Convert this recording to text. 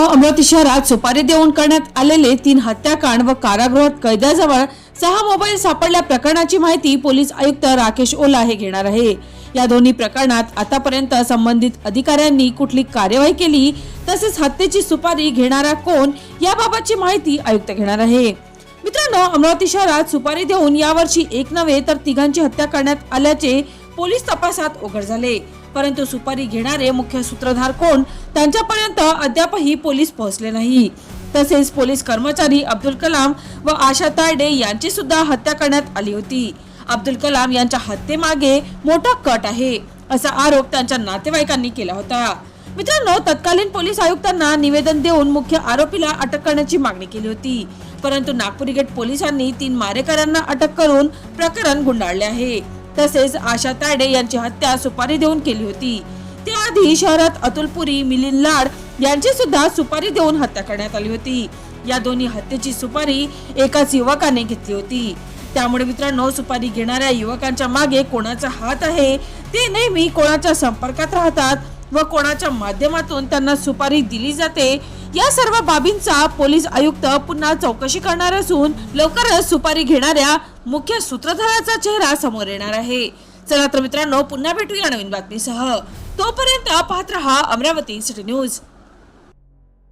मित्रांनो अमरावती शहरात सुपारी देऊन करण्यात आलेले तीन हत्याकांड व कारागृहात कैद्याजवळ सहा मोबाईल सापडल्या प्रकरणाची माहिती पोलीस आयुक्त राकेश ओला हे घेणार आहे. या दोन्ही प्रकरणात आतापर्यंत संबंधित अधिकाऱ्यांनी कुठली कार्यवाही केली तसेच हत्येची सुपारी घेणारा कोण याबाबतची माहिती आयुक्त घेणार आहे. मित्रांनो अमरावती शहरात सुपारी देऊन यावर्षी एक नव्हे तर तिघांची हत्या करण्यात आल्याचे पोलीस तपासात उघड झाले. परंतु सुपारी घेणारे मुख्य सूत्रधार कोण? त्यांच्यापर्यंत अद्यापही पोलीस पोहोचले नाही. तसेच पोलीस कर्मचारी अब्दुल कलाम व आशा तायडे यांची सुद्धा हत्या करण्यात आली होती. अब्दुल कलाम यांच्या हत्येमागे मोठा कट आहे असा आरोप त्यांच्या नातेवाईकांनी केला होता. मित्रांनो तत्कालीन पोलीस आयुक्तांना निवेदन देऊन मुख्य आरोपीला अटक करण्याची मागणी केली होती. परंतु नागपुरी गेट पोलिसांनी तीन मारेकऱ्यांना अटक करून प्रकरण गुंडाळले आहे. तसेच आशा तायडे यांची हत्या सुपारी देऊन केली होती. त्याआधी शहरात अतुलपुरी मिलिंद लाड यांची सुद्धा सुपारी देऊन हत्या करण्यात आली होती. या दोन्ही हत्येची सुपारी एकाच युवकाने घेतली होती. त्यामुळे मित्रांनो सुपारी घेणाऱ्या युवकांच्या मागे कोणाचा हात आहे ते नेहमी कोणाच्या संपर्कात राहतात व कोणाच्या माध्यमातून त्यांना सुपारी दिली जाते या सर्व बाबींचा पोलीस आयुक्त पुन्हा चौकशी करणार असून लवकरच सुपारी घेणाऱ्या मुख्य सूत्रधाराचा चेहरा समोर येणार आहे. चला तर मित्रांनो पुन्हा भेटूया नवीन बातमीसह. तोपर्यंत पाहत रहा अमरावती सिटी न्यूज.